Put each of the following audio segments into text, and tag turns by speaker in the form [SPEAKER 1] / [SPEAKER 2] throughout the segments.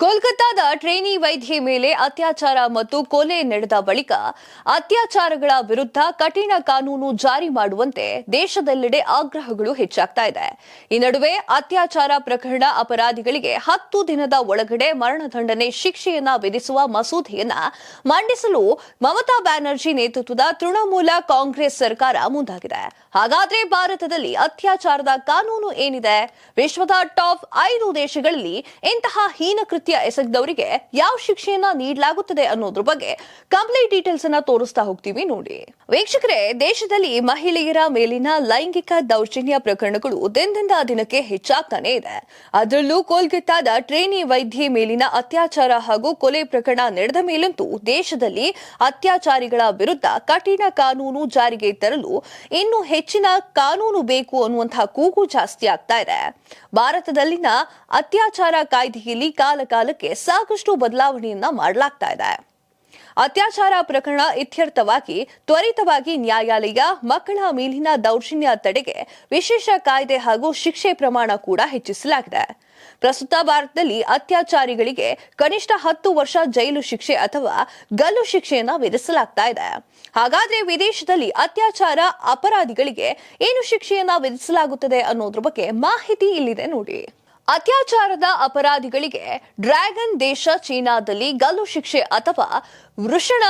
[SPEAKER 1] ಕೋಲ್ಕತ್ತಾದ trainee ವೈದ್ಯೆ ಮೇಲೆ ಅತ್ಯಾಚಾರ ಮತ್ತು ಕೊಲೆ ನಡೆದ ಬಳಿಕ ಅತ್ಯಾಚಾರಗಳ ವಿರುದ್ಧ ಕಠಿಣ ಕಾನೂನು ಜಾರಿ ಮಾಡುವಂತೆ ದೇಶದೆಲ್ಲೆಡೆ ಆಗ್ರಹಗಳು ಹೆಚ್ಚಾಗ್ತಾ ಇದೆ. ಈ ನಡುವೆ ಅತ್ಯಾಚಾರ ಪ್ರಕರಣ ಅಪರಾಧಿಗಳಿಗೆ ಹತ್ತು ದಿನದ ಒಳಗಡೆ ಮರಣದಂಡನೆ ಶಿಕ್ಷೆಯನ್ನ ವಿಧಿಸುವ ಮಸೂದೆಯನ್ನ ಮಂಡಿಸಲು ಮಮತಾ ಬ್ಯಾನರ್ಜಿ ನೇತೃತ್ವದ ತೃಣಮೂಲ ಕಾಂಗ್ರೆಸ್ ಸರ್ಕಾರ ಮುಂದಾಗಿದೆ. ಹಾಗಾದ್ರೆ ಭಾರತದಲ್ಲಿ ಅತ್ಯಾಚಾರದ ಕಾನೂನು ಏನಿದೆ? ವಿಶ್ವದ ಟಾಪ್ ಐದು ದೇಶಗಳಲ್ಲಿ ಇಂತಹ ಹೀನ ಕೃತ್ಯ ಎಸಗಿದವರಿಗೆ ಯಾವ ಶಿಕ್ಷೆಯನ್ನ ನೀಡಲಾಗುತ್ತದೆ ಅನ್ನೋದ್ರ ಬಗ್ಗೆ ಕಂಪ್ಲೀಟ್ ಡೀಟೇಲ್ಸ್ ಅನ್ನ ತೋರಿಸ್ತಾ ಹೋಗ್ತೀವಿ ನೋಡಿ. ವೀಕ್ಷಕರೇ, ದೇಶದಲ್ಲಿ ಮಹಿಳೆಯರ ಮೇಲಿನ ಲೈಂಗಿಕ ದೌರ್ಜನ್ಯ ಪ್ರಕರಣಗಳು ದಿನದಿಂದ ದಿನಕ್ಕೆ ಹೆಚ್ಚಾಗ್ತಾನೆ ಇದೆ. ಅದರಲ್ಲೂ ಕೋಲ್ಕತ್ತಾದ ಟ್ರೇನಿ ವೈದ್ಯೆ ಮೇಲಿನ ಅತ್ಯಾಚಾರ ಹಾಗೂ ಕೊಲೆ ಪ್ರಕರಣ ನಡೆದ ಮೇಲಂತೂ ದೇಶದಲ್ಲಿ ಅತ್ಯಾಚಾರಿಗಳ ವಿರುದ್ಧ ಕಠಿಣ ಕಾನೂನು ಜಾರಿಗೆ ತರಲು ಇನ್ನು ಹೆಚ್ಚಿನ ಕಾನೂನು ಬೇಕು ಅನ್ನುವಂತಹ ಕೂಗು ಜಾಸ್ತಿ ಆಗ್ತಾ ಇದೆ. ಭಾರತದಲ್ಲಿನ ಅತ್ಯಾಚಾರ ಕಾಯ್ದೆಯಲ್ಲಿ ಕಾಲ ಕಾಲಕ್ಕೆ ಸಾಕಷ್ಟು ಬದಲಾವಣೆಯನ್ನ ಮಾಡಲಾಗ್ತಾ ಇದೆ. ಅತ್ಯಾಚಾರ ಪ್ರಕರಣ ಇತ್ಯರ್ಥವಾಗಿ, ತ್ವರಿತವಾಗಿ ನ್ಯಾಯಾಲಯ ಮಕ್ಕಳ ಮೇಲಿನ ದೌರ್ಜನ್ಯ ತಡೆಗೆ ವಿಶೇಷ ಕಾಯ್ದೆ ಹಾಗೂ ಶಿಕ್ಷೆ ಪ್ರಮಾಣ ಕೂಡ ಹೆಚ್ಚಿಸಲಾಗಿದೆ. ಪ್ರಸ್ತುತ ಭಾರತದಲ್ಲಿ ಅತ್ಯಾಚಾರಿಗಳಿಗೆ ಕನಿಷ್ಠ ಹತ್ತು ವರ್ಷ ಜೈಲು ಶಿಕ್ಷೆ ಅಥವಾ ಗಲ್ಲು ಶಿಕ್ಷೆಯನ್ನ ವಿಧಿಸಲಾಗ್ತಾ ಇದೆ. ಹಾಗಾದ್ರೆ ವಿದೇಶದಲ್ಲಿ ಅತ್ಯಾಚಾರ ಅಪರಾಧಿಗಳಿಗೆ ಏನು ಶಿಕ್ಷೆಯನ್ನ ವಿಧಿಸಲಾಗುತ್ತದೆ ಅನ್ನೋದ್ರ ಬಗ್ಗೆ ಮಾಹಿತಿ ಇಲ್ಲಿದೆ ನೋಡಿ. ಅತ್ಯಾಚಾರದ ಅಪರಾಧಿಗಳಿಗೆ ಡ್ರ್ಯಾಗನ್ ದೇಶ ಚೀನಾದಲ್ಲಿ ಗಲ್ಲು ಶಿಕ್ಷೆ ಅಥವಾ ವೃಷಣ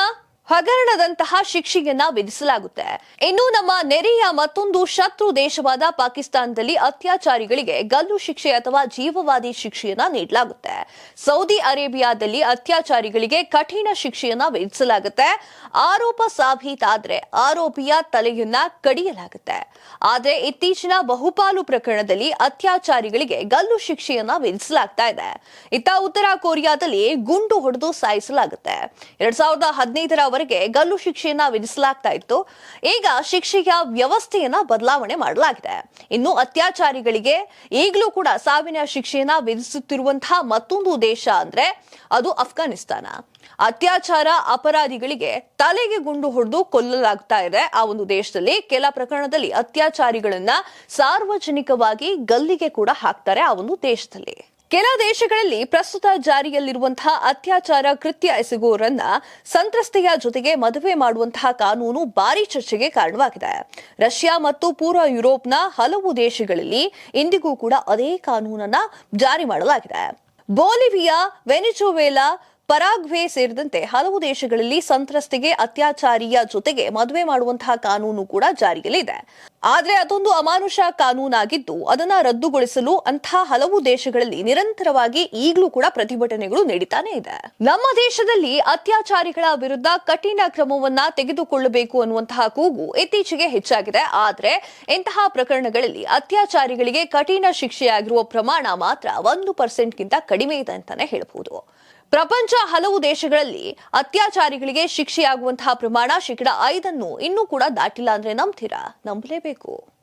[SPEAKER 1] ಹಗರಣದಂತಹ ಶಿಕ್ಷೆಯನ್ನ ವಿಧಿಸಲಾಗುತ್ತೆ ಇನ್ನು ನಮ್ಮ ನೆರೆಯ ಮತ್ತೊಂದು ಶತ್ರು ದೇಶವಾದ ಪಾಕಿಸ್ತಾನದಲ್ಲಿ ಅತ್ಯಾಚಾರಿಗಳಿಗೆ ಗಲ್ಲು ಶಿಕ್ಷೆ ಅಥವಾ ಜೀವವಾದಿ ಶಿಕ್ಷೆಯನ್ನ ನೀಡಲಾಗುತ್ತೆ. ಸೌದಿ ಅರೇಬಿಯಾದಲ್ಲಿ ಅತ್ಯಾಚಾರಿಗಳಿಗೆ ಕಠಿಣ ಶಿಕ್ಷೆಯನ್ನ ವಿಧಿಸಲಾಗುತ್ತೆ. ಆರೋಪ ಸಾಬೀತಾದ್ರೆ ಆರೋಪಿಯ ತಲೆಯನ್ನ ಕಡಿಯಲಾಗುತ್ತೆ. ಆದ್ರೆ ಇತ್ತೀಚಿನ ಬಹುಪಾಲು ಪ್ರಕರಣದಲ್ಲಿ ಅತ್ಯಾಚಾರಿಗಳಿಗೆ ಗಲ್ಲು ಶಿಕ್ಷೆಯನ್ನ ವಿಧಿಸಲಾಗ್ತಾ ಇದೆ. ಇತ್ತ ಉತ್ತರ ಕೊರಿಯಾದಲ್ಲಿ ಗುಂಡು ಹೊಡೆದು ಸಾಯಿಸಲಾಗುತ್ತೆ. ಎರಡ್ ಸಾವಿರದ ಹದಿನೈದರವರೆಗೆ ಗಲ್ಲು ಶಿಕ್ಷೆಯನ್ನ ವಿಧಿಸಲಾಗ್ತಾ ಇತ್ತು. ಈಗ ಶಿಕ್ಷೆಯ ವ್ಯವಸ್ಥೆಯನ್ನ ಬದಲಾವಣೆ ಮಾಡಲಾಗಿದೆ. ಇನ್ನು ಅತ್ಯಾಚಾರಿಗಳಿಗೆ ಈಗಲೂ ಕೂಡ ಸಾವಿನ ಶಿಕ್ಷೆಯನ್ನ ವಿಧಿಸುತ್ತಿರುವಂತಹ ಮತ್ತೊಂದು ದೇಶ ಅಂದ್ರೆ ಅದು ಅಫ್ಘಾನಿಸ್ತಾನ. ಅತ್ಯಾಚಾರ ಅಪರಾಧಿಗಳಿಗೆ ತಲೆಗೆ ಗುಂಡು ಹೊಡೆದು ಕೊಲ್ಲಲಾಗ್ತಾ ಇದೆ ಆ ಒಂದು ದೇಶದಲ್ಲಿ. ಕೆಲ ಪ್ರಕರಣದಲ್ಲಿ ಅತ್ಯಾಚಾರಿಗಳನ್ನ ಸಾರ್ವಜನಿಕವಾಗಿ ಗಲ್ಲಿಗೆ ಕೂಡ ಹಾಕ್ತಾರೆ ಆ ಒಂದು ದೇಶದಲ್ಲಿ. ಕೆಲ ದೇಶಗಳಲ್ಲಿ ಪ್ರಸ್ತುತ ಜಾರಿಯಲ್ಲಿರುವಂತಹ ಅತ್ಯಾಚಾರ ಕೃತ್ಯ ಎಸಗುವವರನ್ನ ಸಂತ್ರಸ್ತೆಯ ಜೊತೆಗೆ ಮದುವೆ ಮಾಡುವಂತಹ ಕಾನೂನು ಭಾರಿ ಚರ್ಚೆಗೆ ಕಾರಣವಾಗಿದೆ. ರಷ್ಯಾ ಮತ್ತು ಪೂರ್ವ ಯುರೋಪ್ನ ಹಲವು ದೇಶಗಳಲ್ಲಿ ಇಂದಿಗೂ ಕೂಡ ಅದೇ ಕಾನೂನನ್ನ ಜಾರಿ ಮಾಡಲಾಗಿದೆ. ಬೋಲಿವಿಯಾ, ವೆನಿಜುವೆಲಾ, ಪರಾಗ್ವೆ ಸೇರಿದಂತೆ ಹಲವು ದೇಶಗಳಲ್ಲಿ ಸಂತ್ರಸ್ತೆಗೆ ಅತ್ಯಾಚಾರಿಯ ಜೊತೆಗೆ ಮದುವೆ ಮಾಡುವಂತಹ ಕಾನೂನು ಕೂಡ ಜಾರಿಯಲ್ಲಿದೆ. ಆದ್ರೆ ಅದೊಂದು ಅಮಾನುಷ ಕಾನೂನಾಗಿದ್ದು ಅದನ್ನ ರದ್ದುಗೊಳಿಸಲು ಅಂತಹ ಹಲವು ದೇಶಗಳಲ್ಲಿ ನಿರಂತರವಾಗಿ ಈಗಲೂ ಕೂಡ ಪ್ರತಿಭಟನೆಗಳು ನಡೀತಾನೆ ಇದೆ. ನಮ್ಮ ದೇಶದಲ್ಲಿ ಅತ್ಯಾಚಾರಿಗಳ ವಿರುದ್ಧ ಕಠಿಣ ಕ್ರಮವನ್ನ ತೆಗೆದುಕೊಳ್ಳಬೇಕು ಅನ್ನುವಂತಹ ಕೂಗು ಇತ್ತೀಚೆಗೆ ಹೆಚ್ಚಾಗಿದೆ. ಆದರೆ ಇಂತಹ ಪ್ರಕರಣಗಳಲ್ಲಿ ಅತ್ಯಾಚಾರಿಗಳಿಗೆ ಕಠಿಣ ಶಿಕ್ಷೆಯಾಗಿರುವ ಪ್ರಮಾಣ ಮಾತ್ರ ಒಂದು ಪರ್ಸೆಂಟ್ಗಿಂತ ಕಡಿಮೆ ಇದೆ ಅಂತಾನೆ ಹೇಳಬಹುದು ಪ್ರಪಂಚ ಹಲವು ದೇಶಗಳಲ್ಲಿ ಅತ್ಯಾಚಾರಿಗಳಿಗೆ ಶಿಕ್ಷೆಯಾಗುವಂತಹ ಪ್ರಮಾಣ ಶೇಕಡ ಐದನ್ನು ಇನ್ನೂ ಕೂಡ ದಾಟಿಲ್ಲ ಅಂದ್ರೆ ನಂಬ್ತೀರಾ? ನಂಬಲೇಬೇಕು. pegou.